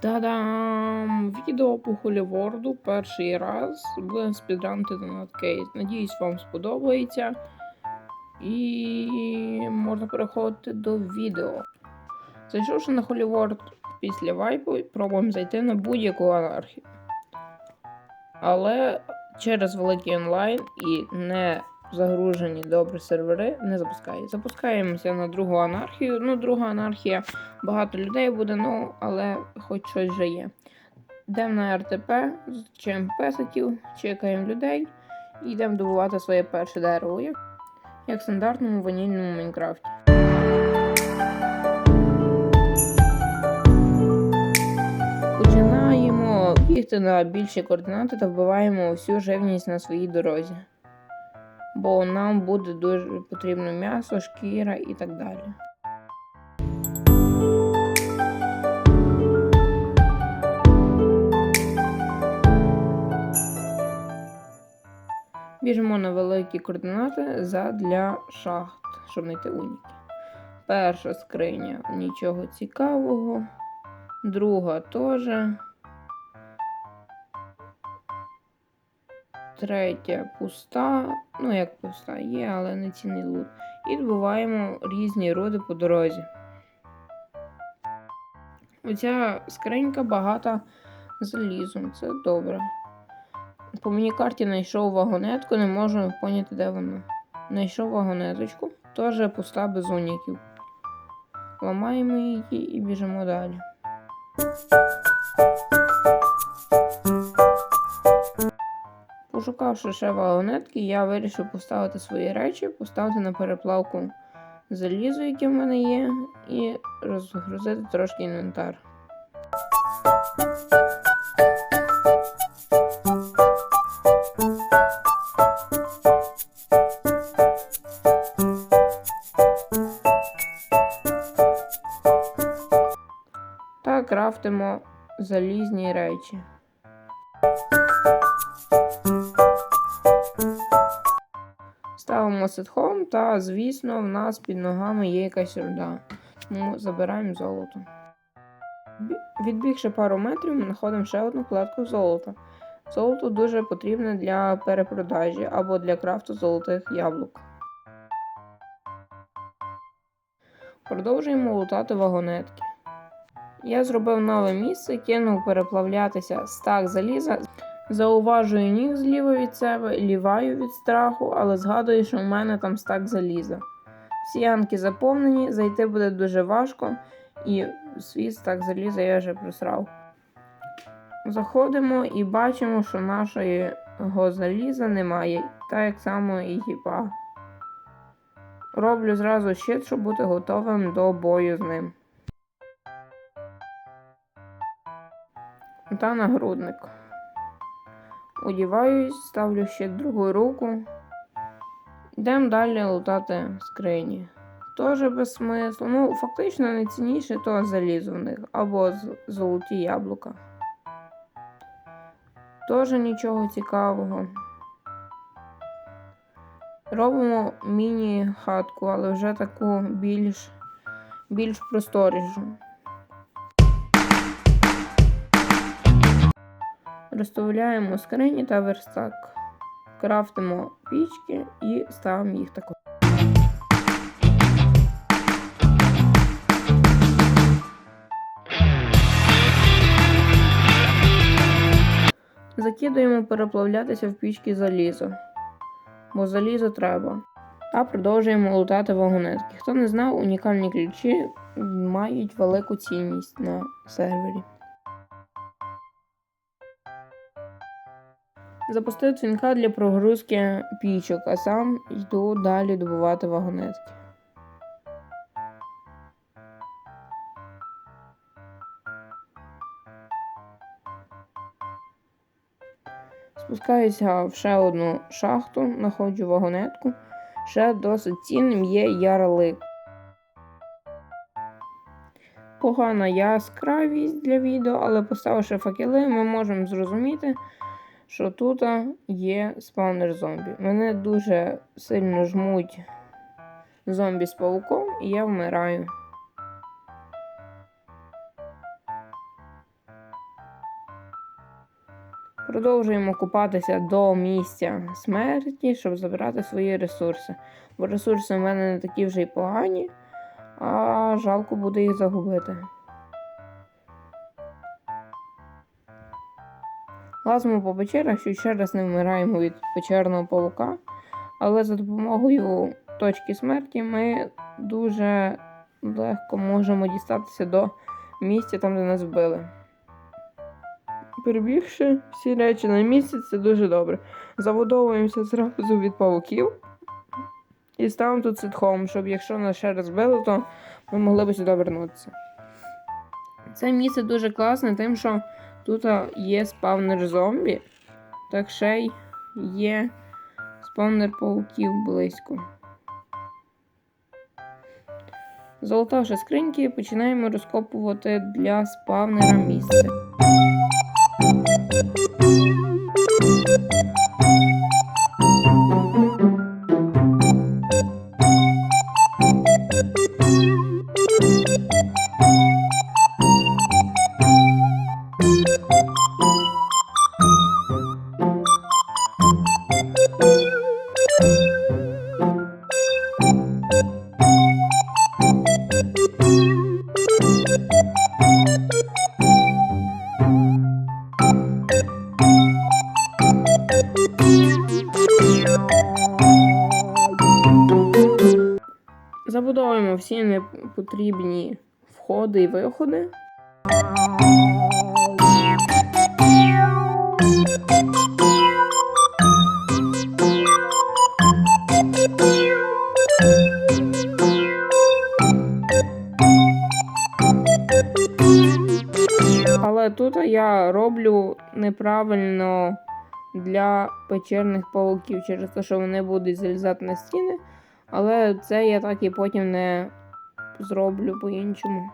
Та-дам! Відео по Холіворду перший раз. Будемо спідранити донат кейс. Надіюсь, вам сподобається. І можна переходити до відео. Зайшовши на Холіворд після вайпу, пробуємо зайти на будь-яку анархію. Але через великий онлайн і не загружені добре сервери не запускає. Запускаємося на другу анархію. Ну, друга анархія, багато людей буде, ну, але хоч щось вже є. Йдемо на РТП, зустрічаємо песиків, чекаємо людей і йдемо добувати своє перше дерево, як в стандартному ванільному Майнкрафті. Починаємо бігти на більші координати та вбиваємо всю живність на своїй дорозі. Бо нам буде дуже потрібно м'ясо, шкіра і так далі. Біжимо на великі координати задля шахт, щоб знайти уніки. Перша скриня нічого цікавого. Друга теж. Третя пуста. Ну, як пуста, є, але не цінний лут. І добуваємо різні роди по дорозі. Оця скринька багата залізом, це добре. По міні-карті знайшов вагонетку, не можу поняти, де вона. Знайшов вагонеточку, теж пуста без уніків. Ламаємо її і біжимо далі. Пошукавши ще вагонетки, я вирішив поставити свої речі, поставити на переплавку залізо, яке в мене є, і розгрузити трошки інвентар. Та крафтимо залізні речі. Сетхом, та, звісно, в нас під ногами є якась руда. Тому забираємо золото. Відбігши пару метрів, ми знаходимо ще одну кладку золота. Золото дуже потрібне для перепродажі або для крафту золотих яблук. Продовжуємо лутати вагонетки. Я зробив нове місце, кинув переплавлятися стак заліза. Зауважую ніг зліва від себе, ліваю від страху, але згадую, що в мене там стак заліза. Всі ямки заповнені, зайти буде дуже важко, і свій стак заліза я вже просрав. Заходимо і бачимо, що нашого заліза немає, так само і гіпа. Роблю зразу щит, щоб бути готовим до бою з ним. Та нагрудник. Одіваюсь, ставлю ще другу руку. Йдемо далі лутати скрині. Тоже без смислу. Ну, фактично найцінніше то залізо в них або золоті яблука. Тоже нічого цікавого. Робимо міні-хатку, але вже таку більш, більш просторішу. Розставляємо скрині та верстак. Крафтимо пічки і ставимо їх тако. Закидуємо переплавлятися в пічки залізо, бо залізо треба. Та продовжуємо лутати вагонетки. Хто не знав, унікальні ключі мають велику цінність на сервері. Запустив дзвінка для прогрузки пічок, а сам йду далі добувати вагонетки. Спускаюся в ще одну шахту, знаходжу вагонетку. Ще досить цінним є ярлик. Погана яскравість для відео, але поставивши факели, ми можемо зрозуміти, що тут є спаунер зомбі. Мене дуже сильно жмуть зомбі з пауком, і я вмираю. Продовжуємо купатися до місця смерті, щоб забирати свої ресурси. Бо ресурси в мене не такі вже й погані, а жалко буде їх загубити. Лазимо по печерах, що ще раз не вмираємо від печерного павука, але за допомогою точки смерті ми дуже легко можемо дістатися до місця там, де нас вбили. Перебігши всі речі на місце, це дуже добре. Забудовуємося зразу від павуків і ставимо тут ситхом, щоб якщо нас ще раз били, то ми могли б сюди вернутися. Це місце дуже класне, тим, що тут є спавнер зомбі, так ще й є спавнер пауків близько. Золотавши скриньки, починаємо розкопувати для спавнера місце. Всі непотрібні входи і виходи. Але тут я роблю неправильно для печерних пауків через те, що вони будуть залізати на стіни. Але це я так і потім не зроблю по-іншому.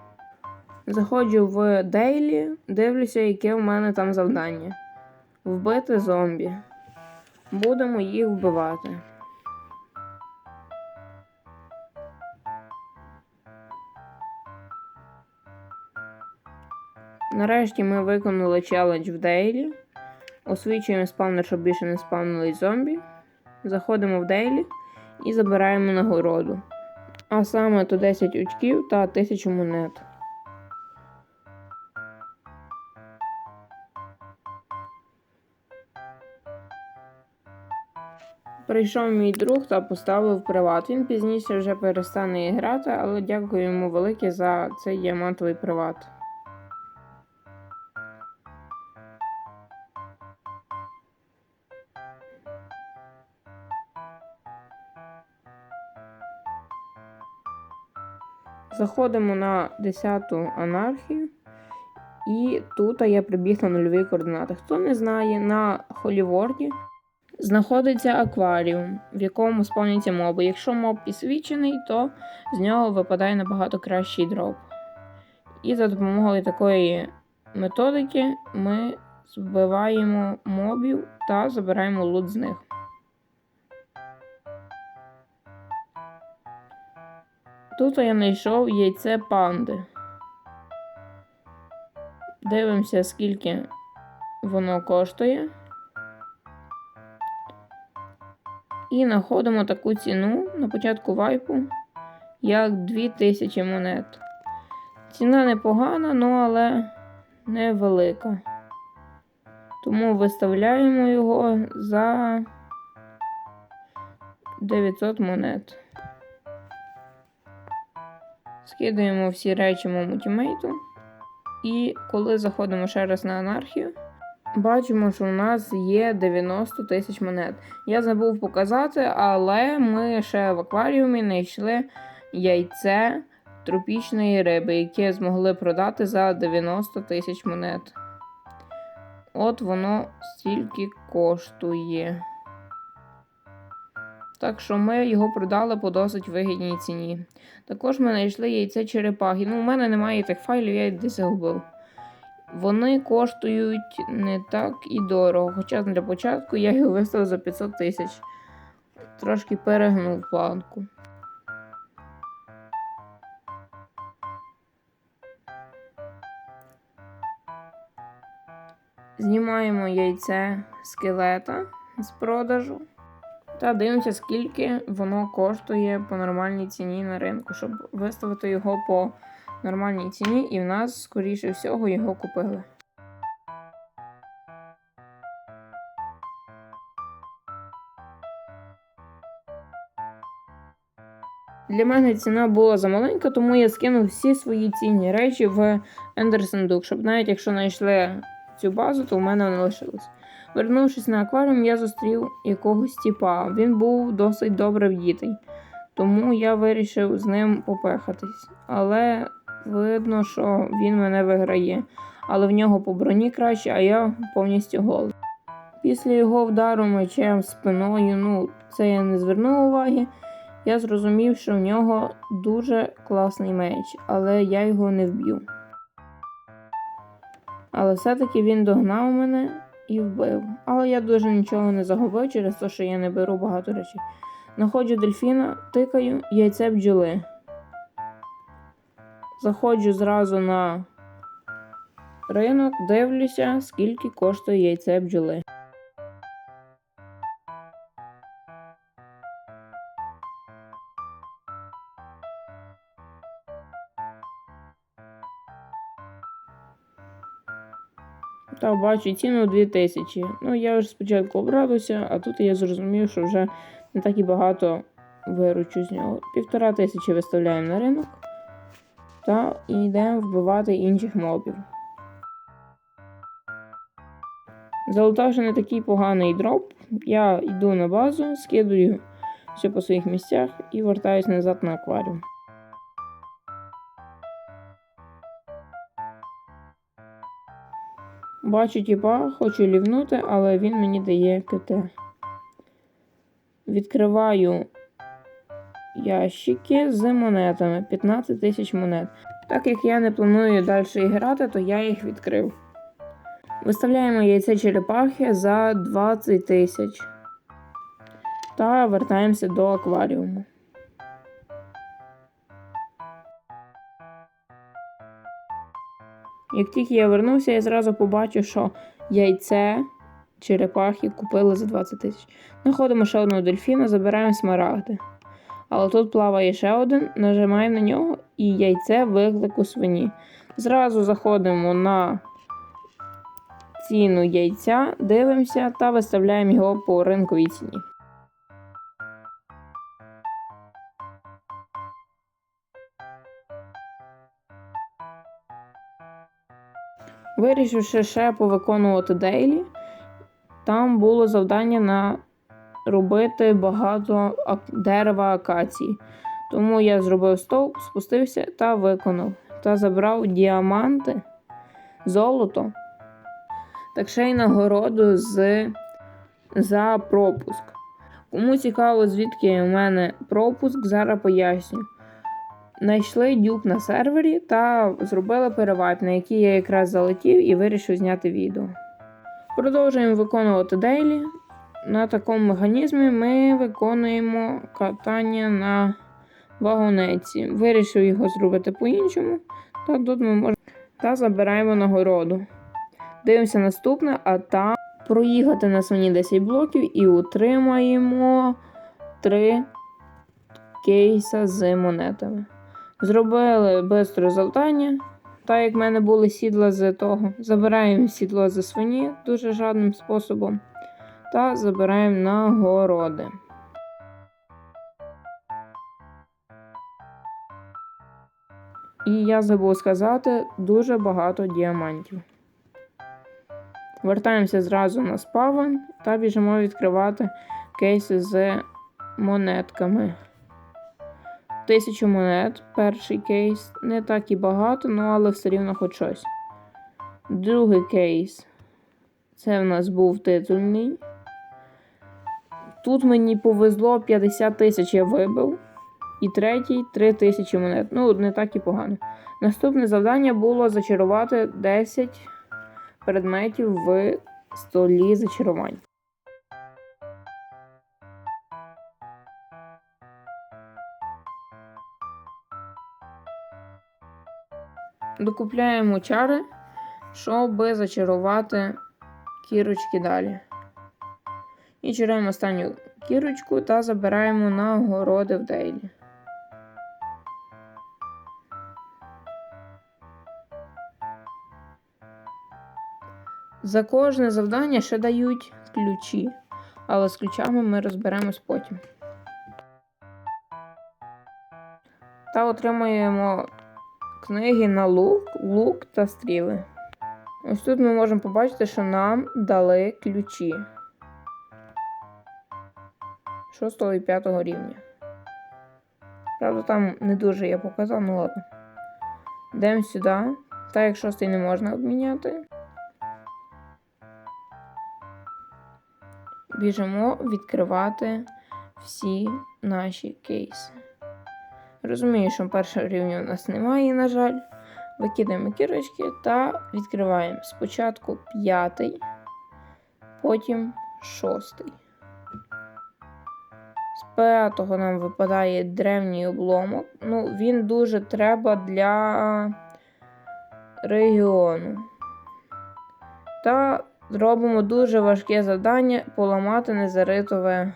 Заходжу в Дейлі, дивлюся, яке в мене там завдання. Вбити зомбі. Будемо їх вбивати. Нарешті ми виконали челендж в Дейлі. Освічуємо спавнер, щоб більше не спавнили зомбі. Заходимо в Дейлі і забираємо нагороду. А саме то 10 очків та 1000 монет. Прийшов мій друг та поставив приват. Він пізніше вже перестане грати, але дякую йому велике за цей діамантовий приват. Заходимо на 10-ту анархію. І тут я прибіг на нульові координати. Хто не знає, на Холіворді знаходиться акваріум, в якому спавняться моби. Якщо моб підсвічений, то з нього випадає набагато кращий дроп. І за допомогою такої методики ми збиваємо мобів та забираємо лут з них. Тут я знайшов яйце панди. Дивимося, скільки воно коштує. І знаходимо таку ціну на початку вайпу, як 2000 монет. Ціна непогана, ну але невелика. Тому виставляємо його за 900 монет. Скидаємо всі речі моєму тімейту. І коли заходимо ще раз на анархію, бачимо, що у нас є 90 тисяч монет. Я забув показати, але ми ще в акваріумі знайшли яйце тропічної риби, яке змогли продати за 90 тисяч монет. От воно стільки коштує. Так що ми його продали по досить вигідній ціні. Також ми знайшли яйце черепахи. Ну, у мене немає тих файлів, я їх десь загубив. Вони коштують не так і дорого. Хоча для початку я його виставив за 500 тисяч. Трошки перегнув планку. Знімаємо яйце скелета з продажу та дивимося, скільки воно коштує по нормальній ціні на ринку, щоб виставити його по нормальній ціні, і в нас, скоріше всього, його купили. Для мене ціна була замаленька, тому я скинув всі свої цінні речі в ендер-сундук, щоб навіть якщо знайшли цю базу, то в мене вони лишились. Вернувшись на акваріум, я зустрів якогось тіпа. Він був досить добре вдітий, тому я вирішив з ним попехатись. Але видно, що він мене виграє. Але в нього по броні краще, а я повністю голий. Після його вдару мечем спиною, ну, це я не звернув уваги. Я зрозумів, що в нього дуже класний меч, але я його не вб'ю. Але все-таки він догнав мене і вбив. Але я дуже нічого не загубив через те, що я не беру багато речей. Находжу дельфіна, тикаю яйце бджоли. Заходжу зразу на ринок, дивлюся, скільки коштує яйце бджоли. Та бачу ціну 2000. Ну, я вже спочатку обрадився, а тут я зрозумів, що вже не так і багато виручу з нього. Півтора тисячі виставляємо на ринок та йдемо вбивати інших мобів. Залутавши не такий поганий дроп, я йду на базу, скидую все по своїх місцях і вертаюсь назад на акваріум. Бачу тіпа, хочу лівнути, але він мені дає КТ. Відкриваю ящики з монетами 15 тисяч монет. Так як я не планую далі грати, то я їх відкрив. Виставляємо яйце черепахи за 20 тисяч. Та вертаємося до акваріуму. Як тільки я вернувся, я зразу побачив, що яйце черепахи купили за 20 тисяч. Знаходимо ще одного дельфіна, забираємо смарагди. Але тут плаває ще один, нажимаємо на нього і яйце виклику свині. Зразу заходимо на ціну яйця, дивимося та виставляємо його по ринковій ціні. Вирішивши ще повиконувати дейлі, там було завдання на робити багато дерева акації. Тому я зробив стовп, спустився та виконав. Та забрав діаманти, золото, так ще й нагороду з, за пропуск. Кому цікаво, звідки у мене пропуск, зараз поясню. Знайшли дюк на сервері та зробили перевайп, на який я якраз залетів і вирішив зняти відео. Продовжуємо виконувати дейлі. На такому механізмі ми виконуємо катання на вагонеці. Вирішив його зробити по-іншому. Та тут ми можемо та забираємо нагороду. Дивимося наступне, а там проїхати на свині 10 блоків і отримаємо 3 кейса з монетами. Зробили бистро завдання. Так як в мене були сідла з того, забираємо сідло зі свині дуже жадним способом. Та забираємо нагороди. І я забув сказати дуже багато діамантів. Вертаємося зразу на спавн та біжимо відкривати кейси з монетками. Тисячу монет, перший кейс. Не так і багато, ну але все рівно хоч щось. Другий кейс. Це в нас був титульний. Тут мені повезло 50 тисяч я вибив. І третій 3 тисячі монет. Ну, не так і погано. Наступне завдання було зачарувати 10 предметів в столі зачарувань. Докупляємо чари, щоб зачарувати кірочки далі. І чураємо останню кірочку та забираємо на городи в Дейлі. За кожне завдання ще дають ключі, але з ключами ми розберемось потім. Та отримуємо книги на лук, лук та стріли. Ось тут ми можемо побачити, що нам дали ключі 6 і 5 рівня. Правда, там не дуже я показав, ну ладно. Йдемо сюди. Та як шостий не можна обміняти. Біжимо відкривати всі наші кейси. Розумію, що першого рівня у нас немає, на жаль. Викидаємо кірочки та відкриваємо спочатку п'ятий, потім шостий. З п'ятого нам випадає древній обломок. Ну, він дуже треба для регіону. Та зробимо дуже важке завдання поламати незаритове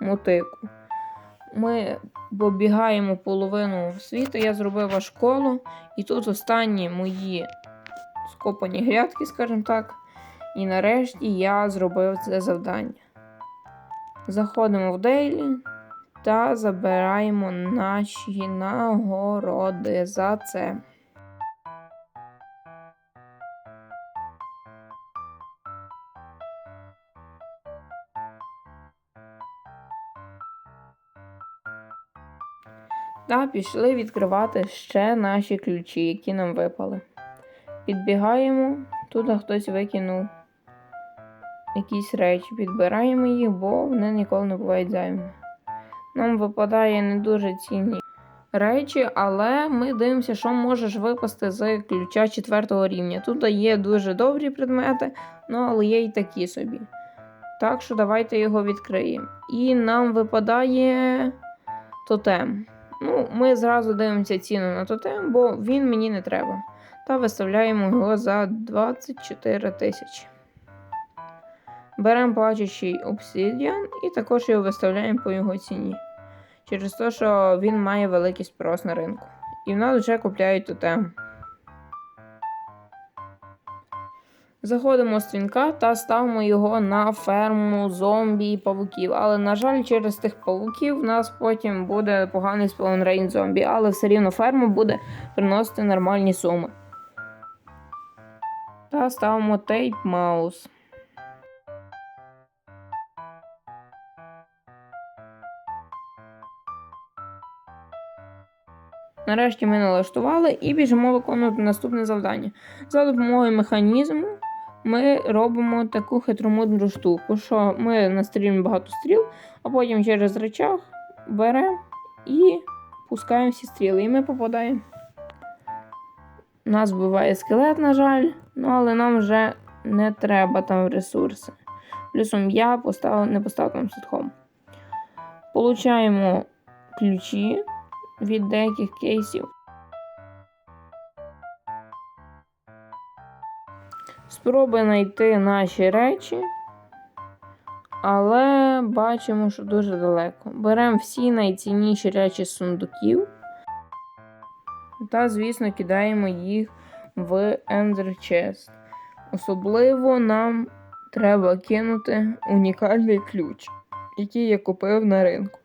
мотику. Ми обігаємо половину світу. Я зробив школу, і тут останні мої скопані грядки, скажімо так. І нарешті я зробив це завдання. Заходимо в Дейлі та забираємо наші нагороди за це. Та пішли відкривати ще наші ключі, які нам випали. Підбігаємо, тут хтось викинув якісь речі, підбираємо їх, бо вони ніколи не бувають зайвими. Нам випадає не дуже цінні речі, але ми дивимося, що можеш випасти з ключа 4 рівня. Тут є дуже добрі предмети, ну але є й такі собі. Так що давайте його відкриємо. І нам випадає тотем. Ну, ми зразу дивимося ціну на тотем, бо він мені не треба. Та виставляємо його за 24 тисячі. Беремо плачучий обсидіан і також його виставляємо по його ціні. Через те, що він має великий спрос на ринку. І в нас вже купляють тотем. Заходимо з твінка та ставимо його на ферму зомбі і павуків. Але, на жаль, через тих павуків в нас потім буде поганий спаунрейн зомбі, але все рівно ферма буде приносити нормальні суми. Та ставимо тейп маус. Нарешті ми налаштували і біжимо виконувати наступне завдання. За допомогою механізму ми робимо таку хитромудру штуку, що ми настрілюємо багато стріл, а потім через речах беремо і пускаємо всі стріли. І ми попадаємо. Нас вбиває скелет, на жаль, ну але нам вже не треба там ресурси. Плюсом я поставив, не поставив там садхом. Получаємо ключі від деяких кейсів. Спробуй знайти наші речі, але бачимо, що дуже далеко. Беремо всі найцінніші речі з сундуків та, звісно, кидаємо їх в Ender Chest. Особливо нам треба кинути унікальний ключ, який я купив на ринку.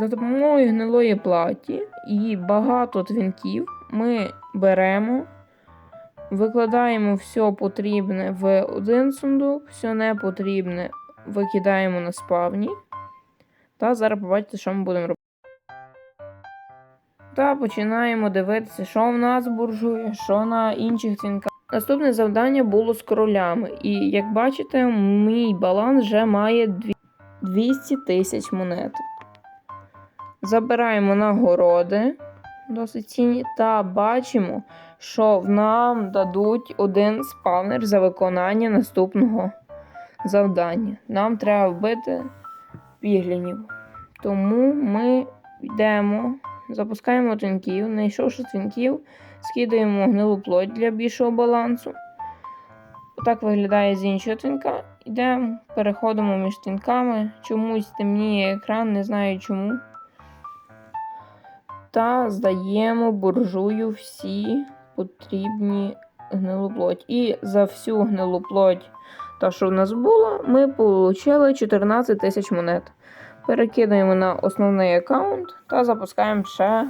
За допомогою гнилої платі і багато твінків ми беремо, викладаємо все потрібне в один сундук, все непотрібне викидаємо на спавні. Та зараз побачите, що ми будемо робити. Та починаємо дивитися, що в нас буржує, що на інших твінках. Наступне завдання було з королями. І як бачите, мій баланс вже має 200 тисяч монет. Забираємо нагороди досить цінні, та бачимо, що нам дадуть один спавнер за виконання наступного завдання. Нам треба вбити піглінів. Тому ми йдемо, запускаємо твінків, знайшовши твінків, скидаємо гнилу плоть для більшого балансу. Отак виглядає з іншого твінка. Йдемо, переходимо між твінками. Чомусь темніє екран, не знаю чому. Та здаємо буржую всі потрібні гнилоплоть. І за всю гнилоплоть, та що в нас було, ми отримали 14 тисяч монет. Перекидаємо на основний аккаунт та запускаємо ще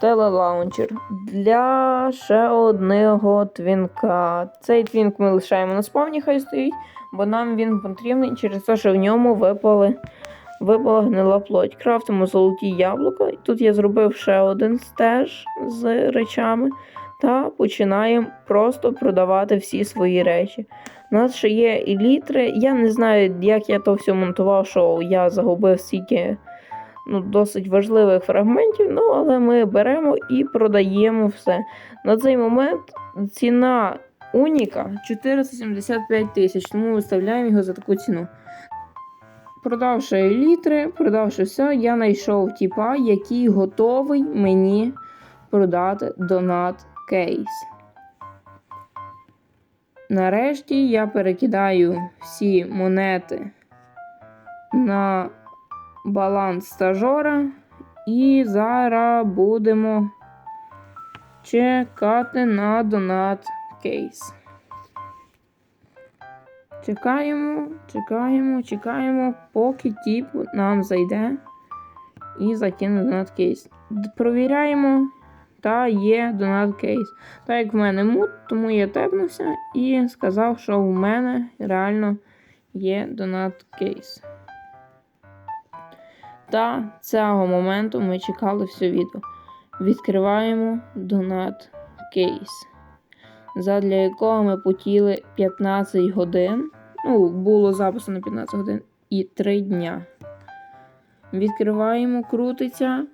телелаунчер для ще одного твінка. Цей твінк ми лишаємо на спавні, хай стоїть, бо нам він потрібний через те, що в ньому випали, випала плоть. Крафтимо золоті яблука. І Тут я зробив ще один стеж з речами. Та починаємо просто продавати всі свої речі. У нас ще є і літри. Я не знаю, як я то все монтував, що я загубив стільки ну, досить важливих фрагментів, ну, але ми беремо і продаємо все. На цей момент ціна Уніка 475 тисяч, тому виставляємо його за таку ціну. Продавши літри, продавши все, я знайшов тіпа, який готовий мені продати донат кейс. Нарешті я перекидаю всі монети на баланс стажора. І зараз будемо чекати на донат кейс. Чекаємо, чекаємо, чекаємо, поки тіп нам зайде і закине донат кейс. Провіряємо, та є донат кейс. Так як в мене мут, тому я тепнувся і сказав, що в мене реально є донат кейс. Та цього моменту ми чекали все відео. Відкриваємо донат кейс, задля якого ми потіли 15 годин. Ну, було записано 15 годин і 3 дня. Відкриваємо, крутиться.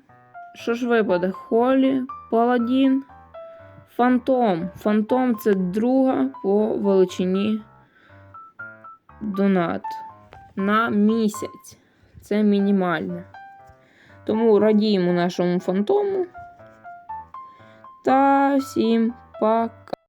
Що ж випаде? Холі, Паладін, Фантом. Фантом це друга по величині донат на місяць. Це мінімальне. Тому радіємо нашому фантому. Та всім пока.